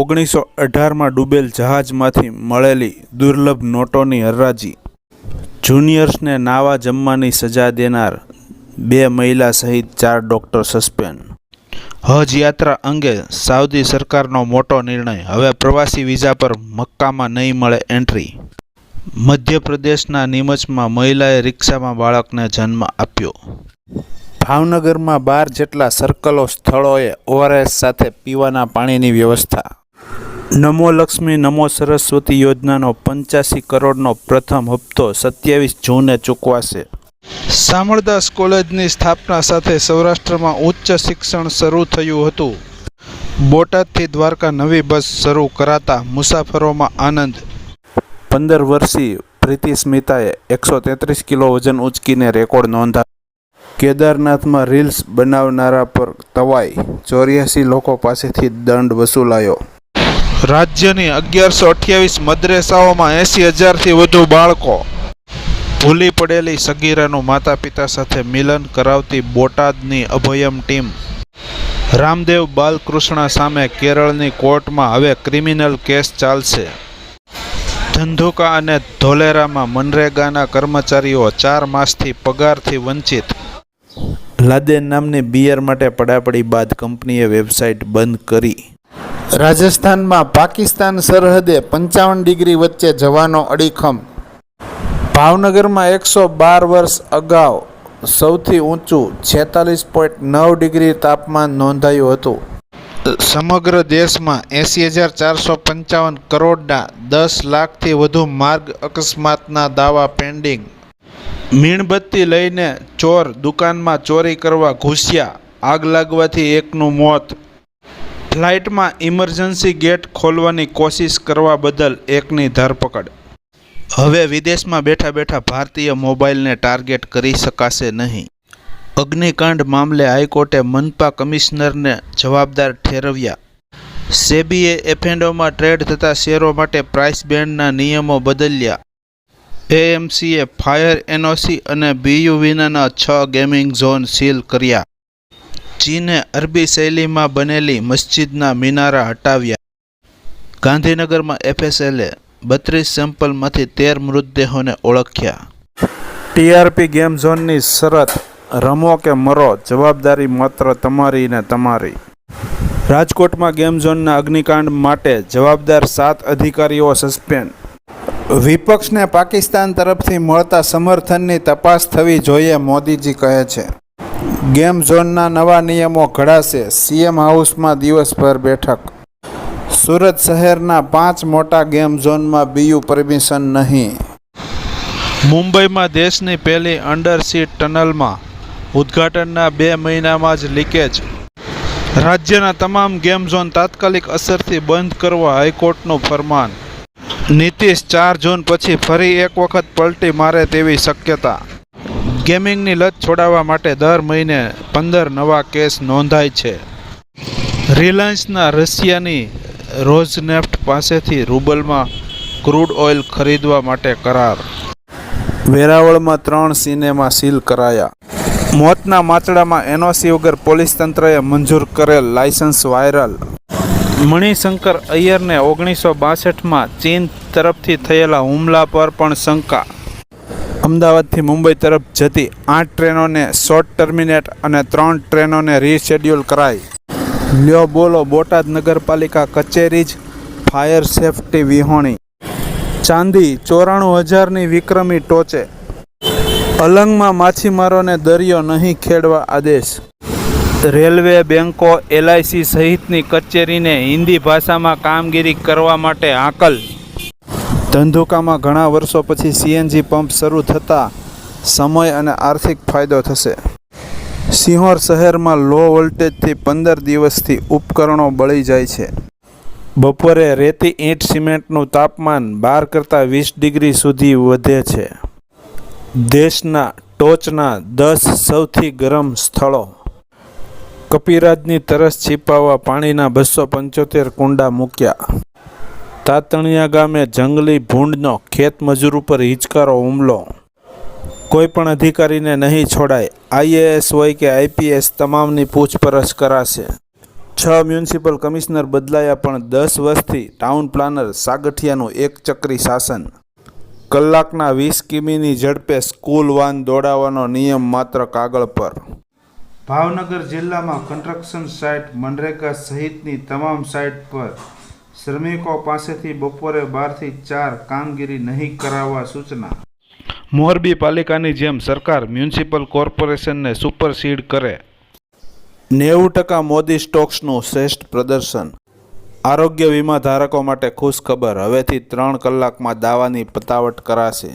ઓગણીસો અઢારમાં ડૂબેલ જહાજમાંથી મળેલી દુર્લભ નોટોની હરાજી. જુનિયર્સને નાવા જમવાની સજા દેનાર બે મહિલા સહિત ચાર ડોક્ટર સસ્પેન્ડ. હજ યાત્રા અંગે સાઉદી સરકારનો મોટો નિર્ણય. હવે પ્રવાસી વિઝા પર મક્કામાં નહીં મળે એન્ટ્રી. મધ્યપ્રદેશના નીમચમાં મહિલાએ રિક્ષામાં બાળકને જન્મ આપ્યો. ભાવનગરમાં બાર જેટલા સર્કલો સ્થળોએ ઓઆરએસ સાથે પીવાના પાણીની વ્યવસ્થા. નમો લક્ષ્મી નમો સરસ્વતી યોજનાનો પંચ્યાસી કરોડનો પ્રથમ હપ્તો સત્યાવીસ જૂને ચૂકવાશે. શામળદાસ કોલેજની સ્થાપના સાથે સૌરાષ્ટ્રમાં ઉચ્ચ શિક્ષણ શરૂ થયું હતું. બોટાદથી દ્વારકા નવી બસ શરૂ કરાતા મુસાફરોમાં આનંદ. પંદર વર્ષી પ્રીતિ સ્મિતાએ એકસો તેત્રીસ કિલો વજન ઉંચકીને રેકોર્ડ નોંધા કેદારનાથમાં રીલ્સ બનાવનારા પર તવાઈ ચોર્યાસી લોકો પાસેથી દંડ વસૂલાયો. રાજ્યની અગિયારસો અઠ્યાવીસ મદ્રેસાઓમાં એંસી હજારથી વધુ બાળકો. ભૂલી પડેલી સગીરાનું માતા પિતા સાથે મિલન કરાવતી બોટાદની અભયમ ટીમ. રામદેવ બાલકૃષ્ણ સામે કેરળની કોર્ટમાં હવે ક્રિમિનલ કેસ ચાલશે. ધંધુકા અને ધોલેરામાં મનરેગાના કર્મચારીઓ ચાર માસથી પગારથી વંચિત. લાદેન નામની બિયર માટે પડાપડી બાદ કંપનીએ વેબસાઇટ બંધ કરી. રાજસ્થાનમાં પાકિસ્તાન સરહદે પંચાવન ડિગ્રી વચ્ચે જવાનો અડીખમ. ભાવનગરમાં એકસો બાર વર્ષ અગાઉ સૌથી ઊંચું છેતાલીસ પોઈન્ટ નવ ડિગ્રી તાપમાન નોંધાયું હતું. સમગ્ર દેશમાં એંસી હજાર ચારસો પંચાવન કરોડના દસ લાખથી વધુ માર્ગ અકસ્માતના દાવા પેન્ડિંગ. મીણબત્તી લઈને ચોર દુકાનમાં ચોરી કરવા ઘૂસ્યા. આગ લાગવાથી એકનું મોત ફ્લાઇટમાં ઇમરજન્સી ગેટ ખોલવાની કોશિશ કરવા બદલ એકની ધરપકડ. હવે વિદેશમાં બેઠા બેઠા ભારતીય મોબાઈલને ટાર્ગેટ કરી શકાશે નહીં. અગ્નિકાંડ મામલે હાઈકોર્ટે મનપા કમિશનરને જવાબદાર ઠેરવ્યા. સેબીએ એફેન્ડોમાં ટ્રેડ થતા શેરો માટે પ્રાઇસ બેન્ડના નિયમો બદલ્યા. એએમસીએ ફાયર એનઓસી અને બીયુ વિનાના છ ગેમિંગ ઝોન સીલ કર્યા. ચીને અરબી શૈલીમાં બનેલી મસ્જિદના મિનારા હટાવ્યા. ગાંધીનગરમાં એફએસએલે બત્રીસ સેમ્પલમાંથી તેર મૃતદેહોને ઓળખ્યા. ટીઆરપી ગેમ ઝોનની શરત રમો કે મરો જવાબદારી માત્ર તમારી ને તમારી. રાજકોટમાં ગેમ ઝોનના અગ્નિકાંડ માટે જવાબદાર સાત અધિકારીઓ સસ્પેન્ડ. વિપક્ષને પાકિસ્તાન તરફથી મળતા સમર્થનની તપાસ થવી જોઈએ, મોદીજી કહે છે. ગેમ ઝોનના નવા નિયમો ઘડાશે. સીએમ હાઉસમાં દિવસભર બેઠક. સુરત શહેરના પાંચ મોટા ગેમ ઝોનમાં બીયુ પરમિશન નહીં. મુંબઈમાં દેશની પહેલી અંડરસી ટનલમાં ઉદ્ઘાટનના બે મહિનામાં જ લીકેજ. રાજ્યના તમામ ગેમ ઝોન તાત્કાલિક અસરથી બંધ કરવા હાઈકોર્ટનું ફરમાન. નીતિશ ચાર જૂન પછી ફરી એક વખત પલટી મારે તેવી શક્યતા. ગેમિંગની લત છોડાવવા માટે દર મહિને પંદર નવા કેસ નોંધાય છે. રિલાયન્સના રશિયાની રોઝનેફ્ટ પાસેથી રૂબલમાં ક્રૂડ ઓઇલ ખરીદવા માટે કરાર. વેરાવળમાં ત્રણ સિનેમા સીલ કરાયા. મોતના માતડામાં એનઓસી વગર પોલીસ તંત્રએ મંજૂર કરેલ લાયસન્સ વાયરલ. મણિશંકર અય્યરને ઓગણીસો બાસઠમાં ચીન તરફથી થયેલા હુમલા પર પણ શંકા અમદાવાદથી મુંબઈ તરફ જતી આઠ ટ્રેનોને શોર્ટ ટર્મિનેટ અને ત્રણ ટ્રેનોને રીશેડ્યુલ કરાઈ. લ્યો બોલો બોટાદ નગરપાલિકા કચેરી જ ફાયર સેફટી વિહોણી. ચાંદી ચોરાણું હજારની વિક્રમી ટોચે. અલંગમાં માછીમારોને દરિયો નહીં ખેડવા આદેશ. રેલવે બેન્કો એલઆઈસી સહિતની કચેરીને હિન્દી ભાષામાં કામગીરી કરવા માટે હાકલ ધંધુકામાં ઘણા વર્ષો પછી સીએનજી પંપ શરૂ થતાં સમય અને આર્થિક ફાયદો થશે. સિંહોર શહેરમાં લો વોલ્ટેજથી પંદર દિવસથી ઉપકરણો બળી જાય છે. બપોરે રેતી ઈંટ સિમેન્ટનું તાપમાન બાર કરતાં વીસ ડિગ્રી સુધી વધે છે. દેશના ટોચના દસ સૌથી ગરમ સ્થળો. કપિરાજની તરસ છીપાવવા પાણીના બસો પંચોતેર કુંડા મૂક્યા. તાતણિયા ગામે જંગલી ભૂંડનો ખેતમજૂર ઉપર હિચકારો હુમલો. કોઈ પણ અધિકારીને નહીં છોડાય. આઈએએસ હોય કે આઈપીએસ તમામની પૂછપરછ કરાશે. છ મ્યુનિસિપલ કમિશનર બદલાયા પણ દસ વર્ષથી ટાઉન પ્લાનર સાગઠિયાનું એક ચક્રી શાસન. કલાકના વીસ કિમીની ઝડપે સ્કૂલ વાન દોડાવવાનો નિયમ માત્ર કાગળ પર. ભાવનગર જિલ્લામાં કન્સ્ટ્રક્શન સાઇટ મનરેગા સહિતની તમામ સાઇટ પર શ્રમિકો પાસેથી બપોરે બારથી ચાર કામગીરી નહીં કરાવવા સૂચના. મોરબી પાલિકાની જેમ સરકાર મ્યુનિસિપલ કોર્પોરેશનને સુપરસીડ કરે. નેવું ટકા મોદી સ્ટોક્સનું શ્રેષ્ઠ પ્રદર્શન. આરોગ્ય વીમા ધારકો માટે ખુશ ખબર હવેથી ત્રણ કલાકમાં દાવાની પતાવટ કરાશે.